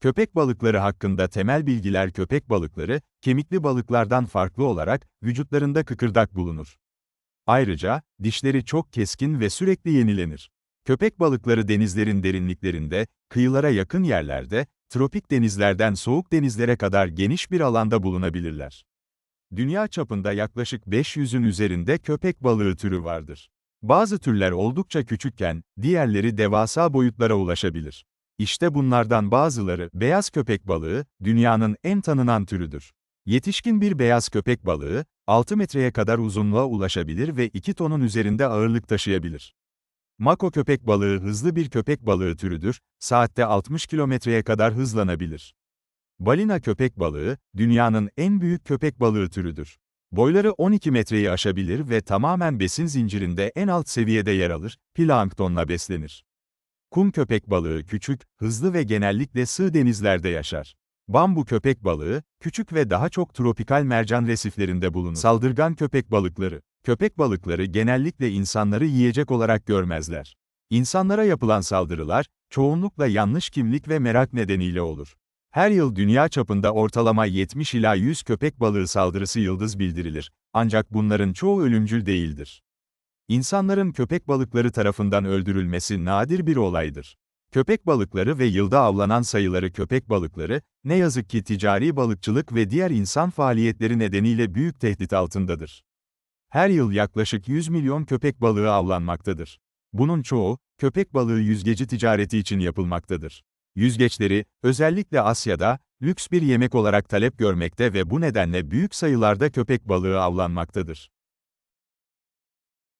Köpek balıkları hakkında temel bilgiler köpek balıkları, kemikli balıklardan farklı olarak, vücutlarında kıkırdak bulunur. Ayrıca, dişleri çok keskin ve sürekli yenilenir. Köpek balıkları denizlerin derinliklerinde, kıyılara yakın yerlerde, tropik denizlerden soğuk denizlere kadar geniş bir alanda bulunabilirler. Dünya çapında yaklaşık 500'ün üzerinde köpek balığı türü vardır. Bazı türler oldukça küçükken, diğerleri devasa boyutlara ulaşabilir. İşte bunlardan bazıları, beyaz köpek balığı, dünyanın en tanınan türüdür. Yetişkin bir beyaz köpek balığı, 6 metreye kadar uzunluğa ulaşabilir ve 2 tonun üzerinde ağırlık taşıyabilir. Mako köpek balığı hızlı bir köpek balığı türüdür, saatte 60 kilometreye kadar hızlanabilir. Balina köpek balığı, dünyanın en büyük köpek balığı türüdür. Boyları 12 metreyi aşabilir ve tamamen besin zincirinde en alt seviyede yer alır, planktonla beslenir. Kum köpek balığı küçük, hızlı ve genellikle sığ denizlerde yaşar. Bambu köpek balığı, küçük ve daha çok tropikal mercan resiflerinde bulunur. Saldırgan köpek balıkları. Köpek balıkları genellikle insanları yiyecek olarak görmezler. İnsanlara yapılan saldırılar, çoğunlukla yanlış kimlik ve merak nedeniyle olur. Her yıl dünya çapında ortalama 70 ila 100 köpek balığı saldırısı yıldız bildirilir, ancak bunların çoğu ölümcül değildir. İnsanların köpek balıkları tarafından öldürülmesi nadir bir olaydır. Köpek balıkları ve yılda avlanan sayıları köpek balıkları, ne yazık ki ticari balıkçılık ve diğer insan faaliyetleri nedeniyle büyük tehdit altındadır. Her yıl yaklaşık 100 milyon köpek balığı avlanmaktadır. Bunun çoğu, köpek balığı yüzgeci ticareti için yapılmaktadır. Yüzgeçleri, özellikle Asya'da, lüks bir yemek olarak talep görmekte ve bu nedenle büyük sayılarda köpek balığı avlanmaktadır.